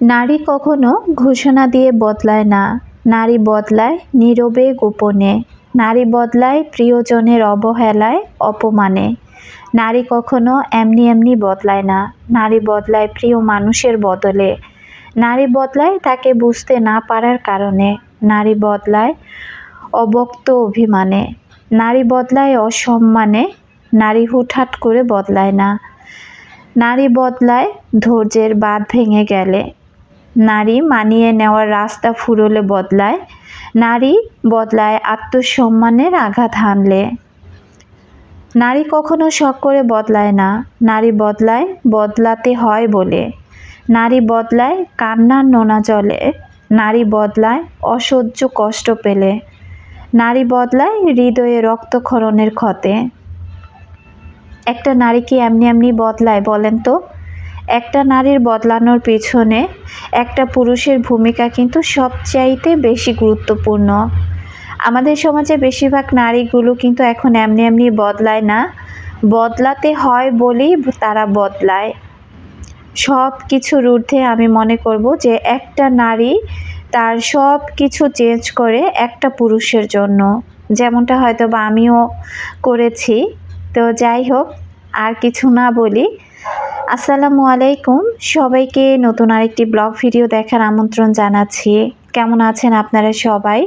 নারী কখনো ঘোষণা দিয়ে বদলায় না। নারী বদলায় নীরবে গোপনে। নারী বদলায় প্রিয়জনের অবহেলায় অপমানে। নারী কখনো এমনি এমনি বদলায় না। নারী বদলায় প্রিয় মানুষের বদলে। নারী বদলায় তাকে বুঝতে না পারার কারণে। নারী বদলায় অবক্ত অভিমানে। নারী বদলায় অসম্মানে। নারী হুটহাট করে বদলায় না। নারী বদলায় ধৈর্যের বাঁধ ভেঙে গেলে। নারী মানিয়ে নেওয়ার রাস্তা ফুরলে বদলায়, নারী বদলায় আত্মসম্মানের আঘাত হানলে। নারী কখনো শখ করে বদলায় না, নারী বদলায় বদলাতে হয় বলে। নারী বদলায় কান্নার নোনা জলে, নারী বদলায় অসহ্য কষ্ট পেলে। নারী বদলায় হৃদয়ে রক্তক্ষরণের ক্ষতে। একটা নারী কি এমনি এমনি বদলায় বলেন তো? একটা নারীর বদলানোর পিছনে একটা পুরুষের ভূমিকা কিন্তু সবচাইতে বেশি গুরুত্বপূর্ণ। আমাদের সমাজে বেশিরভাগ নারীগুলো কিন্তু এখন এমনি এমনি বদলায় না। বদলাতে হয় বলেই তারা বদলায়। সব কিছুর ঊর্ধ্বে আমি মনে করব যে একটা নারী তার সব কিছু চেঞ্জ করে একটা পুরুষের জন্য। যেমনটা হয়তো বা আমিও করেছি। তো যাই হোক, আর কিছু না বলি। আসসালামু আলাইকুম। সবাইকে নতুন আরেকটি ব্লগ ভিডিও দেখার আমন্ত্রণ জানাচ্ছি। কেমন আছেন আপনারা সবাই?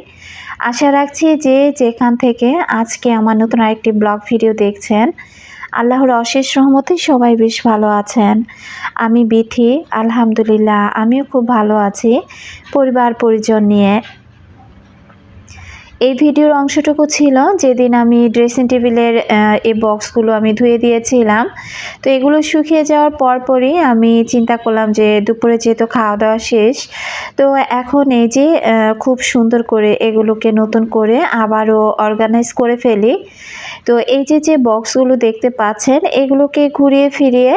আশা রাখছি যে যেখান থেকে আজকে আমার নতুন আরেকটি ব্লগ ভিডিও দেখছেন, আল্লাহর অশেষ রহমতে সবাই বেশ ভালো আছেন। আমি বিথি, আলহামদুলিল্লাহ, আমিও খুব ভালো আছি। পরিবার পরিজন নিয়ে এই ভিডিওর অংশটুকু ছিল, যেদিন আমি ড্রেসিং টেবিলের এই বক্সগুলো আমি ধুয়ে দিয়েছিলাম। তো এগুলো শুকিয়ে যাওয়ার পরপরই আমি চিন্তা করলাম যে দুপুরে যেহেতু খাওয়া দাওয়া শেষ, তো এখন এই যে খুব সুন্দর করে এগুলোকে নতুন করে আবারও অর্গানাইজ করে ফেলি। তো এই যে যে বক্সগুলো দেখতে পাচ্ছেন, এগুলোকে ঘুরিয়ে ফিরিয়ে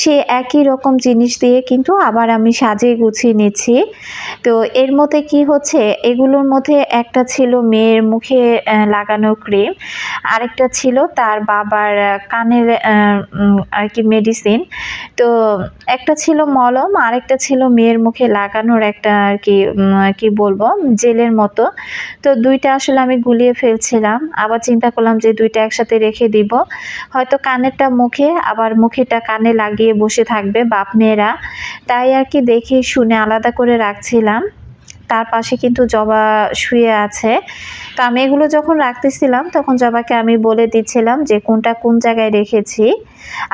সে একই রকম জিনিস দিয়ে কিন্তু আবার আমি সাজিয়ে গুছিয়ে নিচ্ছি। তো এর মধ্যে কি হচ্ছে, এগুলোর মধ্যে একটা ছিল মেয়ের মুখে লাগানো ক্রিম আরেকটা ছিল তার বাবার কানের আর কি মেডিসিন তো একটা ছিল মলম, আরেকটা ছিল মেয়ের মুখে লাগানোর একটা আর কি কি বলব, জেলের মতো। তো দুইটা আসলে আমি গুলিয়ে ফেলছিলাম। আবার চিন্তা করলাম যে দুইটা একসাথে রেখে দিব। হয়তো কানেরটা মুখে, আবার মুখেটা কানে লাগিয়ে বসে থাকবে বাপ মেয়েরা। তাই আর কি দেখে শুনে আলাদা করে রাখছিলাম। তার পাশে কিন্তু জবা শুয়ে আছে। তো আমি এগুলো যখন রাখতেছিলাম, তখন জবাকে আমি বলে দিচ্ছিলাম যে কোনটা কোন জায়গায় রেখেছি।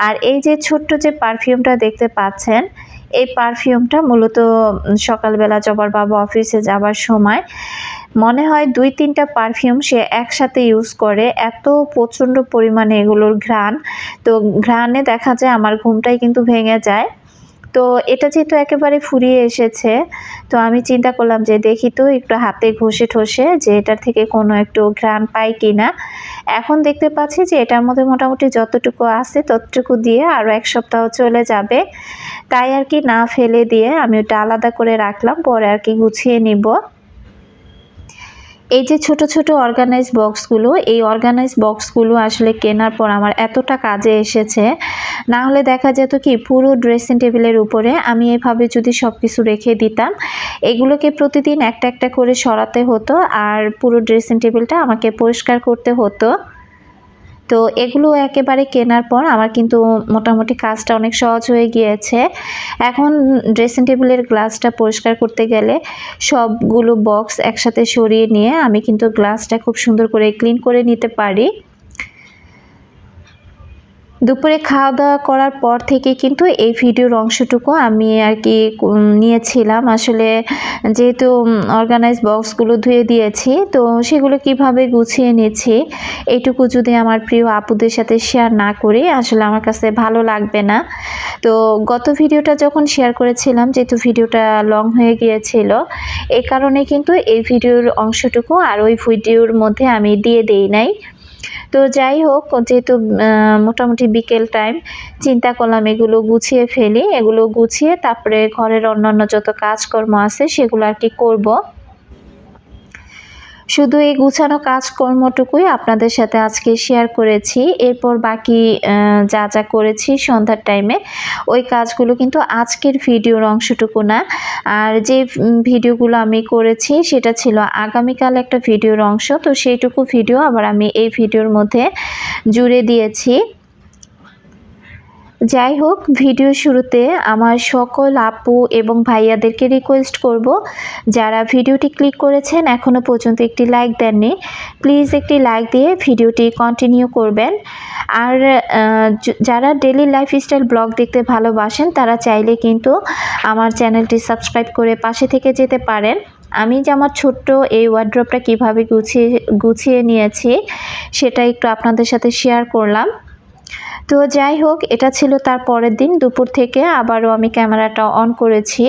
আর এই যে ছোট্ট যে পারফিউমটা দেখতে পাচ্ছেন, এই পারফিউমটা মূলত সকালবেলা জবার বাবা অফিসে যাবার সময় মনে হয় দুই তিনটা পারফিউম সে একসাথে ইউজ করে। এত প্রচণ্ড পরিমাণে এগুলোর ঘ্রাণ। তো ঘ্রাণে দেখা যায় আমার ঘুমটাই কিন্তু ভেঙে যায়। তো এটা যেহেতু একেবারে ফুরিয়ে এসেছে, তো আমি চিন্তা করলাম যে দেখি তো একটু হাতে ঘষে ঠষে যে এটার থেকে কোনো একটু ঘ্রাণ পাই কি না এখন দেখতে পাচ্ছি যে এটার মধ্যে মোটামুটি যতটুকু আছে ততটুকু দিয়ে আরও এক সপ্তাহ চলে যাবে। তাই আর কি না ফেলে দিয়ে আমি ওটা আলাদা করে রাখলাম, পরে আর কি গুছিয়ে নিব। এই যে ছোট ছোট অর্গানাইজ বক্সগুলো এই অর্গানাইজ বক্সগুলো আসলে কেনার পর আমার এতটা কাজে এসেছে। না হলে দেখা যেত কি, পুরো ড্রেসিং টেবিলের উপরে আমি এভাবে যদি সব কিছু রেখে দিতাম, এগুলোকে প্রতিদিন একটা একটা করে সরাতে হতো আর পুরো ড্রেসিং টেবিলটা আমাকে পরিষ্কার করতে হতো। তো এগুলো একেবারে কেনার পর আমার কিন্তু মোটামুটি কাজটা অনেক সহজ হয়ে গিয়েছে। এখন ড্রেসিং টেবিলের গ্লাসটা পরিষ্কার করতে গেলে সবগুলো বক্স একসাথে সরিয়ে নিয়ে আমি কিন্তু গ্লাসটা খুব সুন্দর করে ক্লিন করে নিতে পারি। দুপুরে খাওয়া দাওয়া করার পর থেকে কিন্তু এই ভিডিওর অংশটুকু আমি আর কি নিয়েছিলাম। আসলে যেহেতু অর্গানাইজ বক্সগুলো ধুয়ে দিয়েছি, তো সেগুলো কীভাবে গুছিয়ে নিয়েছি এইটুকু যদি আমার প্রিয় আপুদের সাথে শেয়ার না করি, আসলে আমার কাছে ভালো লাগবে না। তো গত ভিডিওটা যখন শেয়ার করেছিলাম, যেহেতু ভিডিওটা লং হয়ে গিয়েছিল এই কারণে কিন্তু এই ভিডিওর অংশটুকু আর ওই ভিডিওর মধ্যে আমি দিয়ে দেই নাই। তো যাই হোক, যেহেতু মোটামুটি বিকেল টাইম চিন্তা করলাম এগুলো গুছিয়ে ফেলি। এগুলো গুছিয়ে তারপরে ঘরের অন্যান্য যত কাজকর্ম আছে, সেগুলো আর কি করব। শুধু এই গুছানো কাজকর্মটুকুই আপনাদের সাথে আজকে শেয়ার করেছি। এরপর বাকি যা যা করেছি সন্ধ্যার টাইমে ওই কাজগুলো কিন্তু আজকের ভিডিওর অংশটুকু না। আর যে ভিডিওগুলো আমি করেছি, সেটা ছিল আগামীকাল একটা ভিডিওর অংশ। তো সেইটুকু ভিডিও আবার আমি এই ভিডিওর মধ্যে জুড়ে দিয়েছি। যাই হোক ভিডিও শুরুতে আমার সকল আপু এবং ভাইয়াদেরকে রিকোয়েস্ট করব। যারা ভিডিওটি ক্লিক করেছেন এখনও পর্যন্ত একটি লাইক দেননি প্লিজ একটি লাইক দিয়ে ভিডিওটি কন্টিনিউ করবেন। আর যারা ডেলি লাইফস্টাইল ব্লগ দেখতে ভালোবাসেন, তারা চাইলে কিন্তু আমার চ্যানেলটি সাবস্ক্রাইব করে পাশে থেকে যেতে পারেন। আমি যে আমার ছোট্ট এই ওয়ার্ড্রপটা কীভাবে গুছিয়ে গুছিয়ে নিয়েছি, সেটা একটু আপনাদের সাথে শেয়ার করলাম। তো যাই হোক, এটা ছিল তার পরের দিন। দুপুর থেকে আবারও আমি ক্যামেরাটা অন করেছি,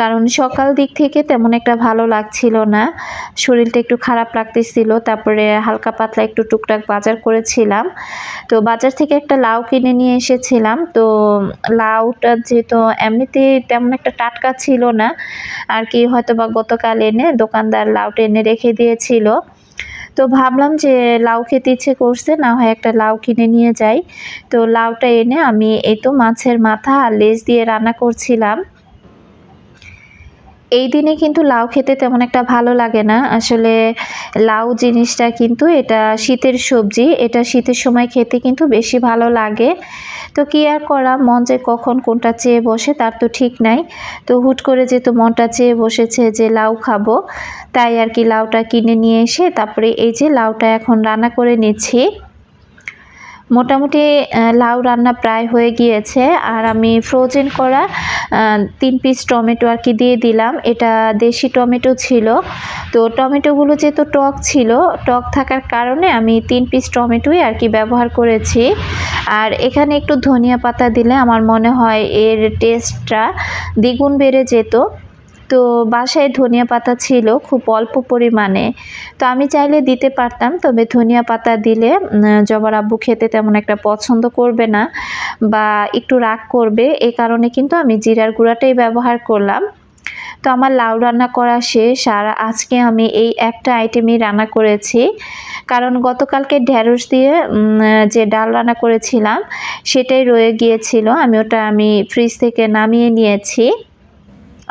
কারণ সকাল দিক থেকে তেমন একটা ভালো লাগছিল না। শরীরটা একটু খারাপ লাগতেছিল, তারপরে হালকা পাতলা একটু টুকটাক বাজার করেছিলাম। তো বাজার থেকে একটা লাউ কিনে নিয়ে এসেছিলাম। তো লাউটা যেহেতু এমনিতে তেমন একটা টাটকা ছিল না, আর কি হয়তো বা গতকাল এনে দোকানদার লাউটা এনে রেখে দিয়েছিল। তো ভাবলাম যে লাউ খেতে ইচ্ছে করছে, না হয় একটা লাউ কিনে নিয়ে যাই। তো লাউটা এনে আমি এই তো মাছের মাথা আর লেজ দিয়ে রান্না করছিলাম। এই দিনে কিন্তু লাউ খেতে তেমন একটা ভালো লাগে না। আসলে লাউ জিনিসটা কিন্তু এটা শীতের সবজি, এটা শীতের সময় খেতে কিন্তু বেশি ভালো লাগে। তো কি আর করা মন যে কখন কোনটা চেয়ে বসে তার তো ঠিক নাই। তো হুট করে যেহেতু মনটা চেয়ে বসেছে যে লাউ খাব, তাই আর কি লাউটা কিনে নিয়ে এসে তারপরে এই যে লাউটা এখন রান্না করে নিচ্ছি। মোটামুটি লাউ রান্না প্রায় হয়ে গিয়েছে। আর আমি ফ্রোজেন করা তিন পিস টমেটো আর কি দিয়ে দিলাম। এটা দেশি টমেটো ছিল। তো টমেটোগুলো যেহেতু টক ছিল, টক থাকার কারণে আমি তিন পিস টমেটোই আর কি ব্যবহার করেছি। আর এখানে একটু ধনিয়া পাতা দিলে আমার মনে হয় এর টেস্টটা দ্বিগুণ বেড়ে যেত। তো বাসায় ধনিয়া পাতা ছিল, খুব অল্প পরিমাণে। তো আমি চাইলে দিতে পারতাম, তবে ধনিয়া পাতা দিলে জবার আব্বু খেতে তেমন একটা পছন্দ করবে না বা একটু রাগ করবে। এই কারণে কিন্তু আমি জিরার গুঁড়াটাই ব্যবহার করলাম। তো আমার লাউ রান্না করা শেষ, আর আজকে আমি এই একটা আইটেমই রান্না করেছি। কারণ গতকালকে ঢ্যাঁড়স দিয়ে যে ডাল রান্না করেছিলাম, সেটাই রয়ে গিয়েছিল। আমি ওটা আমি ফ্রিজ থেকে নামিয়ে নিয়েছি।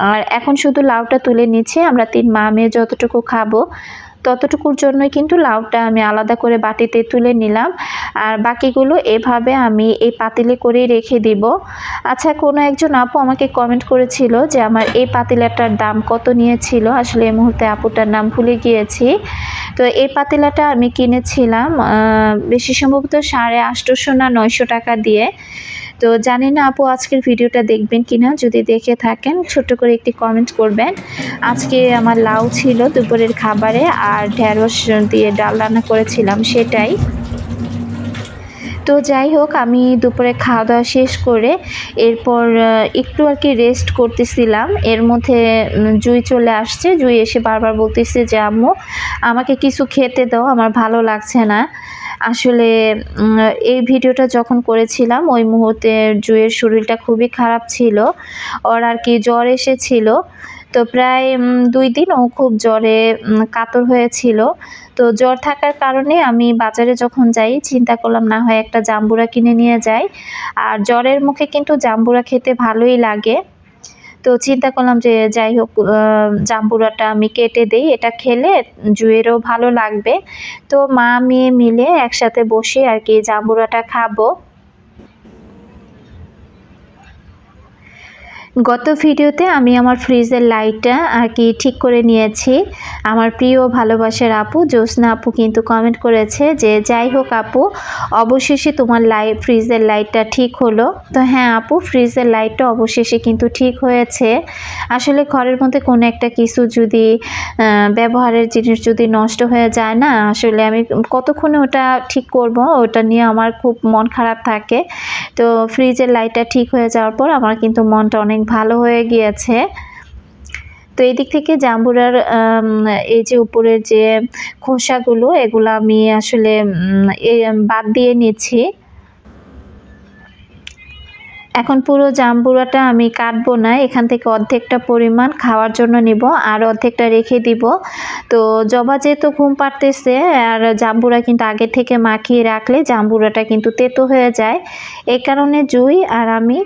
আর এখন শুধু লাউটা তুলে নিচ্ছে। আমরা তিন মা মেয়ে যতটুকু খাব, ততটুকুর জন্যই কিন্তু লাউটা আমি আলাদা করে বাটিতে তুলে নিলাম। আর বাকিগুলো এভাবে আমি এই পাতিলে করেই রেখে দিব। আচ্ছা কোনো একজন আপু আমাকে কমেন্ট করেছিল যে আমার এই পাতিলাটার দাম কত নিয়েছিল? আসলে এই মুহূর্তে আপুটার নাম ভুলে গিয়েছি। তো এই পাতিলাটা আমি কিনেছিলাম বেশি সম্ভবত সাড়ে আটশোশো না নয়শো টাকা দিয়ে। তো জানি না আপু আজকের ভিডিওটা দেখবেন কিনা, যদি দেখে থাকেন, ছোট্ট করে একটি কমেন্ট করবেন। আজকে আমার লাউ ছিল দুপুরের খাবারে আর ঢ্যাঁড়স দিয়ে ডাল রান্না করেছিলাম, সেটাই। তো যাই হোক, আমি দুপুরে খাওয়া দাওয়া শেষ করে এরপর একটু আর কি রেস্ট করতেছিলাম। এর মধ্যে জুই চলে আসছে, জুই এসে বারবার বলতেছে যে, আম্মু, আমাকে কিছু খেতে দাও, আমার ভালো লাগছে না। আসলে এই ভিডিওটা যখন করেছিলাম, ওই মুহূর্তে জুয়ের শরীরটা খুবই খারাপ ছিল। ওর আর কি জ্বর এসেছিল। তো প্রায় দুই দিন ও খুব জ্বরে কাতর হয়েছিল। তো জ্বর থাকার কারণে আমি বাজারে যখন যাই, চিন্তা করলাম, না হয় একটা জাম্বুরা কিনে নিয়ে যাই। আর জ্বরের মুখে কিন্তু জাম্বুরা খেতে ভালোই লাগে। তো চিন্তা করলাম যে যাই হোক জাম্বুরাটা আমি কেটে দিই। এটা খেলে জুয়েরও ভালো লাগবে। তো মা মেয়ে মিলে একসাথে বসে আর কি জাম্বুরাটা খাব। গত ভিডিওতে আমি আমার ফ্রিজের লাইটটা আর কি ঠিক করে নিয়েছি। আমার প্রিয় ভালোবাসার আপু, জ্যোৎস্না আপু কিন্তু কমেন্ট করেছে যে, যাই হোক আপু, অবশেষে তোমার লাইট ফ্রিজের লাইটটা ঠিক হলো। তো হ্যাঁ আপু, ফ্রিজের লাইটটা অবশেষে কিন্তু ঠিক হয়েছে। আসলে ঘরের মধ্যে কোনো একটা কিছু যদি ব্যবহারের জিনিস যদি নষ্ট হয়ে যায় না, আসলে আমি কতক্ষণে ওটা ঠিক করব, ওটা নিয়ে আমার খুব মন খারাপ থাকে। তো ফ্রিজের লাইটটা ঠিক হয়ে যাওয়ার পর আমার কিন্তু মনটা অনেক ভালো হয়ে গিয়েছে। তো এই দিক থেকে জাম্বুরার এই যে উপরের যে খোসাগুলো, এগুলো আমি আসলে বাদ দিয়ে নিচ্ছি। এখন পুরো জাম্বুরাটা আমি কাটবো না, এখান থেকে অর্ধেকটা পরিমাণ খাওয়ার জন্য নিব, আর অর্ধেকটা রেখে দিব। তো জবা যেহেতু ঘুম পাড়তেছে, আর জাম্বুরা কিন্তু আগে থেকে মাখিয়ে রাখলে জাম্বুরাটা কিন্তু তেতো হয়ে যায়। এই কারণে জুই আর আমি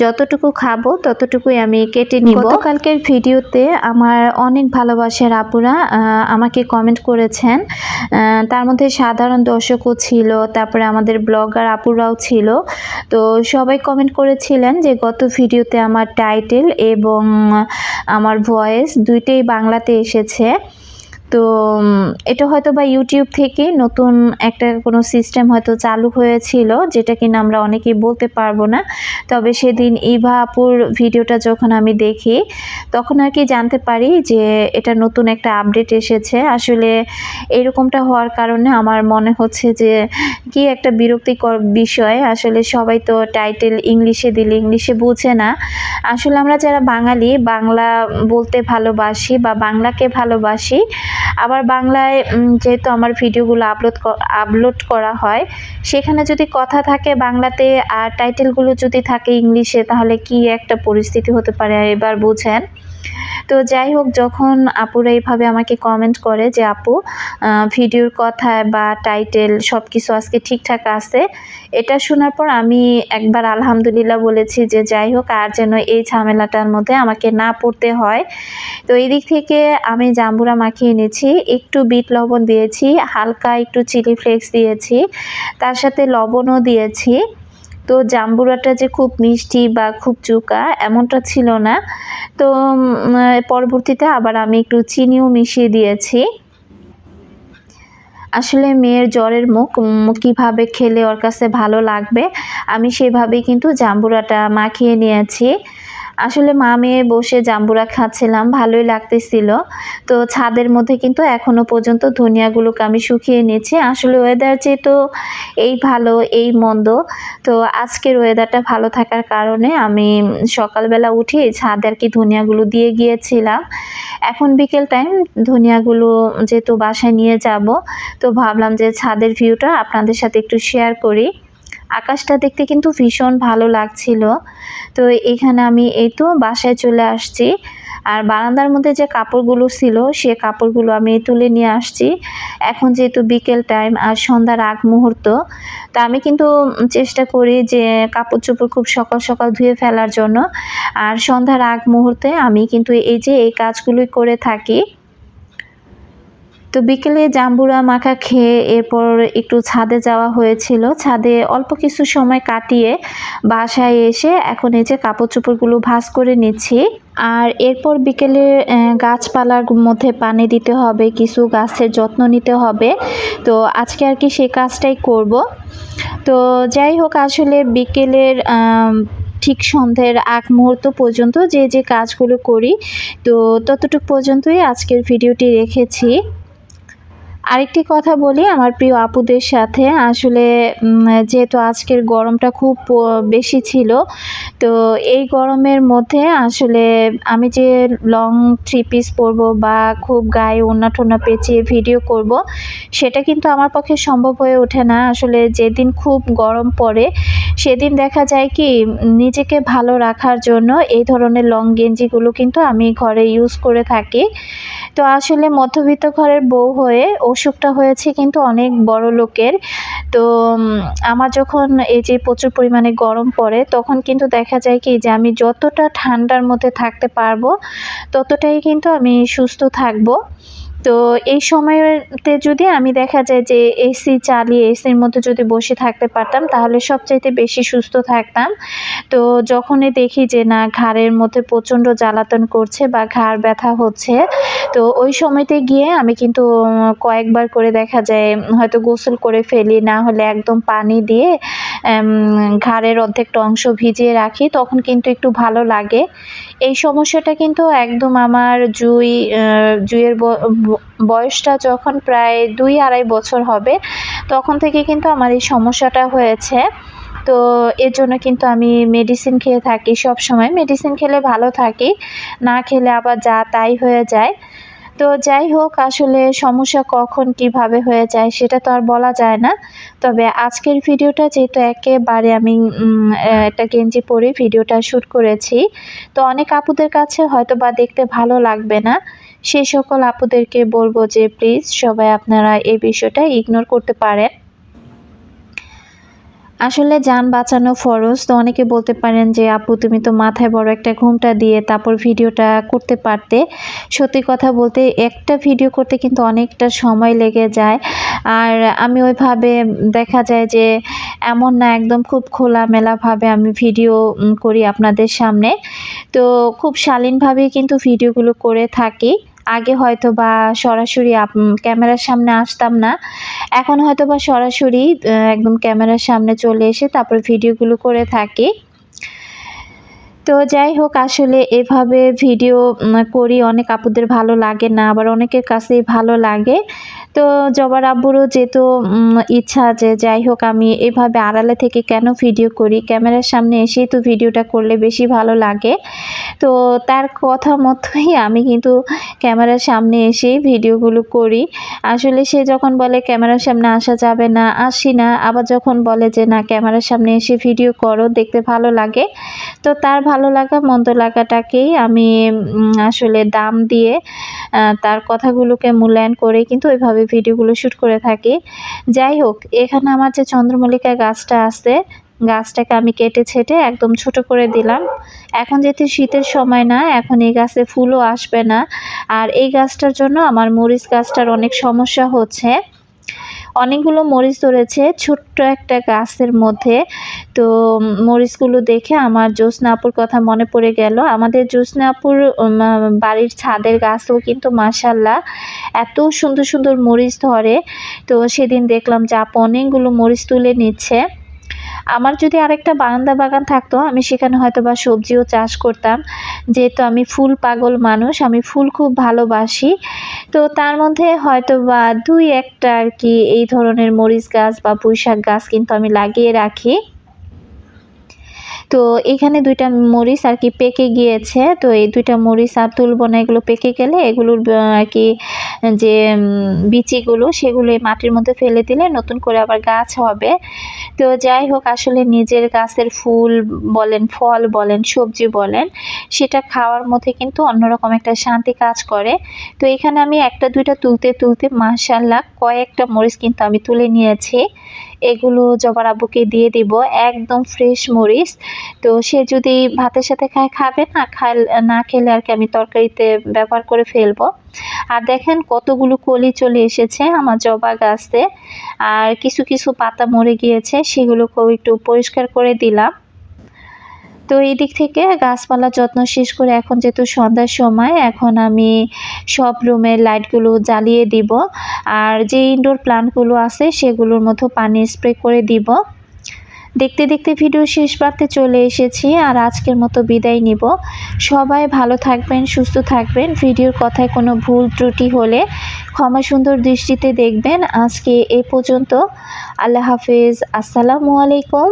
যতটুকু খাব, ততটুকুই আমি কেটে নিব। কালকের ভিডিওতে আমার অনেক ভালোবাসার আপুরা আমাকে কমেন্ট করেছেন। তার মধ্যে সাধারণ দর্শকও ছিল, তারপরে আমাদের ব্লগার আপুরাও ছিল। তো সবাই কমেন্ট করেছিলেন যে, গত ভিডিওতে আমার টাইটেল এবং আমার ভয়েস দুইটাই বাংলাতে এসেছে। তো এটা হয়তো বা ইউটিউব থেকে নতুন একটা কোনো সিস্টেম হয়তো চালু হয়েছিল, যেটা কিনা আমরা অনেকেই বলতে পারব না। তবে সেদিন ইভা আপুর ভিডিওটা যখন আমি দেখি, তখন আর কি জানতে পারি যে এটা নতুন একটা আপডেট এসেছে। আসলে এরকমটা হওয়ার কারণে আমার মনে হচ্ছে যে কি একটা বিরক্তিকর বিষয়। আসলে সবাই তো টাইটেল ইংলিশে দিলে ইংলিশে বুঝে না। আসলে আমরা যারা বাঙালি, বাংলা বলতে ভালোবাসি বা বাংলাকে ভালোবাসি আবার বাংলায় যেহেতু আমার ভিডিওগুলো আপলোড আপলোড করা হয়, সেখানে যদি কথা থাকে বাংলাতে আর টাইটেলগুলো যদি থাকে ইংলিশে, তাহলে কি একটা পরিস্থিতি হতে পারে? এবার বুঝেন। তো যাই হোক, যখন আপুরা এইভাবে আমাকে কমেন্ট করে যে, আপু ভিডিওর কথায় বা টাইটেল সব কিছু আজকে ঠিকঠাক আছে, এটা শোনার পর আমি একবার আলহামদুলিল্লাহ বলেছি যে, যাই হোক, আর যেন এই ঝামেলাটার মধ্যে আমাকে না পড়তে হয়। তো এই দিক থেকে আমি জাম্বুরা মাখিয়ে নিয়েছি একটু বিট লবণ দিয়েছি, হালকা একটু চিলি ফ্লেক্স দিয়েছি, তার সাথে লবণও দিয়েছি। তো জাম্বুরাটা যে খুব মিষ্টি বা খুব চুকা, এমনটা ছিল না। তো পরবর্তীতে আবার আমি একটু চিনিও মিশিয়ে দিয়েছি। আসলে মেয়ের জ্বরের মুখ কীভাবে খেলে ওর কাছে ভালো লাগবে, আমি সেভাবেই কিন্তু জাম্বুরাটা মাখিয়ে নিয়েছি। আসলে মা মেয়ে বসে জাম্বুরা খাচ্ছিলাম, ভালোই লাগতেছিল। তো ছাদের মধ্যে কিন্তু এখনও পর্যন্ত ধনিয়াগুলোকে আমি শুকিয়ে নিয়েছি। আসলে ওয়েদার যেহেতু এই ভালো, এই মন্দ। তো আজকের ওয়েদারটা ভালো থাকার কারণে আমি সকালবেলা উঠে ছাদে আর কি ধনিয়াগুলো দিয়ে গিয়েছিলাম। এখন বিকেল টাইম ধনিয়াগুলো যেহেতু বাসায় নিয়ে যাব, তো ভাবলাম যে ছাদের ভিউটা আপনাদের সাথে একটু শেয়ার করি। আকাশটা দেখতে কিন্তু ভীষণ ভালো লাগছিল। তো এখানে আমি এই তো বাসায় চলে আসছি। আর বারান্দার মধ্যে যে কাপড়গুলো ছিল, সে কাপড়গুলো আমি তুলে নিয়ে আসছি। এখন যেহেতু বিকেল টাইম আর সন্ধ্যার আগ মুহূর্ত, তা আমি কিন্তু চেষ্টা করি যে কাপড় চোপড় খুব সকাল সকাল ধুয়ে ফেলার জন্য। আর সন্ধ্যার আগ মুহূর্তে আমি কিন্তু এই যে এই কাজগুলোই করে থাকি। তো বিকেলে জাম্বুরা মাখা খেয়ে এরপর একটু ছাদে যাওয়া হয়েছিল। ছাদে অল্প কিছু সময় কাটিয়ে বাসায় এসে এখন এই যে কাপড় চোপড়গুলো ভাঁজ করে নিচ্ছি। আর এরপর বিকেলে গাছপালার মধ্যে পানি দিতে হবে, কিছু গাছের যত্ন নিতে হবে। তো আজকে আর কি সেই কাজটাই করব। তো যাই হোক, আসলে বিকেলের ঠিক সন্ধ্যের আগ মুহূর্ত পর্যন্ত যে যে কাজগুলো করি, তো ততটুকু পর্যন্তই আজকের ভিডিওটি রেখেছি। আরেকটি কথা বলি, আমার প্রিয় আপুদের সাথে। আসলে যেহেতু আজকের গরমটা খুব বেশি ছিল, তো এই গরমের মধ্যে আসলে আমি যে লং থ্রি পিস পরবো বা খুব গায়ে ওড়না টোনা পেঁচিয়ে ভিডিও করব, সেটা কিন্তু আমার পক্ষে সম্ভব হয়ে ওঠে না। আসলে যেদিন খুব গরম পড়ে, সেদিন দেখা যায় কি, নিজেকে ভালো রাখার জন্য এই ধরনের লং গেঞ্জিগুলো কিন্তু আমি ঘরে ইউজ করে থাকি। তো আসলে মধ্যবিত্ত ঘরের বউ হয়ে অসুখটা হয়েছে কিন্তু অনেক বড় লোকের। তো আমার যখন এই যে প্রচুর পরিমাণে গরম পড়ে, তখন কিন্তু দেখা যায় কি যে আমি যতটা ঠান্ডার মধ্যে থাকতে পারব, ততটাই কিন্তু আমি সুস্থ থাকব। তো এই সময়তে যদি আমি দেখা যায় যে এসি চালিয়ে এসির মধ্যে যদি বসে থাকতে পারতাম, তাহলে সবচাইতে বেশি সুস্থ থাকতাম। তো যখনই দেখি যে না, ঘাড়ের মধ্যে প্রচণ্ড জ্বালাতন করছে বা ঘাড় ব্যথা হচ্ছে, তো ওই সময়তে গিয়ে আমি কিন্তু কয়েকবার করে দেখা যায়, হয়তো গোসল করে ফেলি, না হলে একদম পানি দিয়ে ঘাড়ের অর্ধেকটা অংশ ভিজিয়ে রাখি, তখন কিন্তু একটু ভালো লাগে। এই সমস্যাটা কিন্তু একদম আমার জুই জুইয়ের বয়সটা যখন প্রায় দুই আড়াই বছর হবে, তখন থেকে কিন্তু আমার এই সমস্যাটা হয়েছে। তো এর জন্য কিন্তু আমি মেডিসিন খেয়ে থাকি সব সময় মেডিসিন খেলে ভালো থাকি, না খেলে আবার যা তাই হয়ে যায়। তো যাই হোক, আসলে সমস্যা কখন কীভাবে হয়ে যায় সেটা তো আর বলা যায় না। তবে আজকের ভিডিওটা যেহেতু একেবারে আমি একটা গেঞ্জি পরে ভিডিওটা শ্যুট করেছি, তো অনেক আপুদের কাছে হয়তো বা দেখতে ভালো লাগবে না। সেই সকল আপুদেরকে বলব যে প্লিজ সবাই আপনারা এই বিষয়টা ইগনোর করতে পারেন। আসলে যান বাঁচানো ফরজ। তো অনেকে বলতে পারেন যে, আপু, তুমি তো মাথায় বড় একটা ঘুমটা দিয়ে তারপর ভিডিওটা করতে পারতে। সত্যি কথা বলতে, একটা ভিডিও করতে কিন্তু অনেকটা সময় লেগে যায়। আর আমি ওইভাবে দেখা যায় যে, এমন না, একদম খুব খোলামেলাভাবে আমি ভিডিও করি আপনাদের সামনে। তো খুব শালীনভাবেই কিন্তু ভিডিওগুলো করে থাকি। আগে হয়তো বা সরাসরি ক্যামেরার সামনে আসতাম না। এখন হয়তো বা সরাসরি একদম ক্যামেরার সামনে চলে এসে তারপর ভিডিওগুলো করে থাকি। তো যাই হোক, আসলে এভাবে ভিডিও করি। অনেক আপুদের ভালো লাগে না, আবার অনেকের কাছেই ভালো লাগে। তো জবার আব্বুরও যেহেতু ইচ্ছা যে যাই হোক, আমি এভাবে আড়ালে থেকে কেন ভিডিও করি? ক্যামেরার সামনে এসেই তো ভিডিওটা করলে বেশি ভালো লাগে। তো তার কথা মতোই আমি কিন্তু ক্যামেরার সামনে এসেই ভিডিওগুলো করি। আসলে সে যখন বলে ক্যামেরার সামনে আসা যাবে না, আসি না, আবার যখন বলে যে না, ক্যামেরার সামনে এসে ভিডিও করো, দেখতে ভালো লাগে। তো তার ভালো লাগা, মন্দ লাগাটাকেই আমি আসলে দাম দিয়ে তার কথাগুলোকে মূল্যায়ন করে কিন্তু ওইভাবে ভিডিওগুলো শ্যুট করে থাকি। যাই হোক, এখানে আমার যে চন্দ্রমল্লিকা গাছটা আছে, গাছটাকে আমি কেটে ছেটে একদম ছোট করে দিলাম। এখন যেহেতু শীতের সময় না, এখন এই গাছে ফুলও আসবে না। আর এই গাছটার জন্য আমার মরিচ গাছটার অনেক সমস্যা হচ্ছে। অনেকগুলো মরিচ ধরেছে, ছোট্ট একটা গাছের মধ্যে। তো মরিচগুলো দেখে আমার জ্যোৎস্নাপুর কথা মনে পড়ে গেল। আমাদের জ্যোৎস্নাপুর বাড়ির ছাদের গাছও কিন্তু মাসাল্লাহ এত সুন্দর সুন্দর মরিচ ধরে। তো সেদিন দেখলাম যে আপ অনেকগুলো মরিচ তুলে নিচ্ছে। আমার যদি আরেকটা বারান্দা বাগান থাকতো, আমি সেখানে হয়তো বা সবজিও চাষ করতাম। যেহেতু আমি ফুল পাগল মানুষ, আমি ফুল খুব ভালোবাসি। তো তার মধ্যে হয়তো বা দুই একটা আর কি এই ধরনের মরিচ গাছ বা পুঁইশাক গাছ কিন্তু আমি লাগিয়ে রাখি। তো এখানে দুইটা মরিচ আর কি পেকে গিয়েছে। তো এই দুইটা মরিচ আর তুলবো না, এগুলো পেকে গেলে এগুলোর আর কি, যে বিচিগুলো সেগুলো মাটির মধ্যে ফেলে দিলে নতুন করে আবার গাছ হবে। তো যাই হোক, আসলে নিজের গাছের ফুল বলেন, ফল বলেন, সবজি বলেন, সেটা খাওয়ার মধ্যে কিন্তু অন্যরকম একটা শান্তি কাজ করে। তো এখানে আমি একটা দুইটা তুলতে তুলতে মাসাল্লাহ কয়েকটা মরিচ কিন্তু আমি তুলে নিয়েছি। এগুলো জবার আব্বুকে দিয়ে দিব, একদম ফ্রেশ মরিচ। তো সে যদি ভাতের সাথে খায়, খাবে না, খাল, না খেলে আর কি আমি তরকারিতে ব্যবহার করে ফেলব। আর দেখেন কতগুলো কলি চলে এসেছে আমার জবা গাছে। আর কিছু কিছু পাতা মরে গিয়েছে, সেগুলোকেও একটু পরিষ্কার করে দিলাম। তো এই দিক থেকে গাছপালা যত্ন শেষ করে এখন যেহেতু সন্ধ্যার সময়, এখন আমি সব রুমের লাইটগুলো জ্বালিয়ে দিব। আর যে ইনডোর প্লান্টগুলো আছে সেগুলোর মতো পানি স্প্রে করে দিব। দেখতে দেখতে ভিডিও শেষ প্রান্তে চলে এসেছি আর আজকের মতো বিদায় নিব। সবাই ভালো থাকবেন, সুস্থ থাকবেন। ভিডিওর কথায় কোনো ভুল ত্রুটি হলে ক্ষমা সুন্দর দৃষ্টিতে দেখবেন। আজকে এ পর্যন্ত। আল্লাহ হাফেজ। আসসালামু আলাইকুম।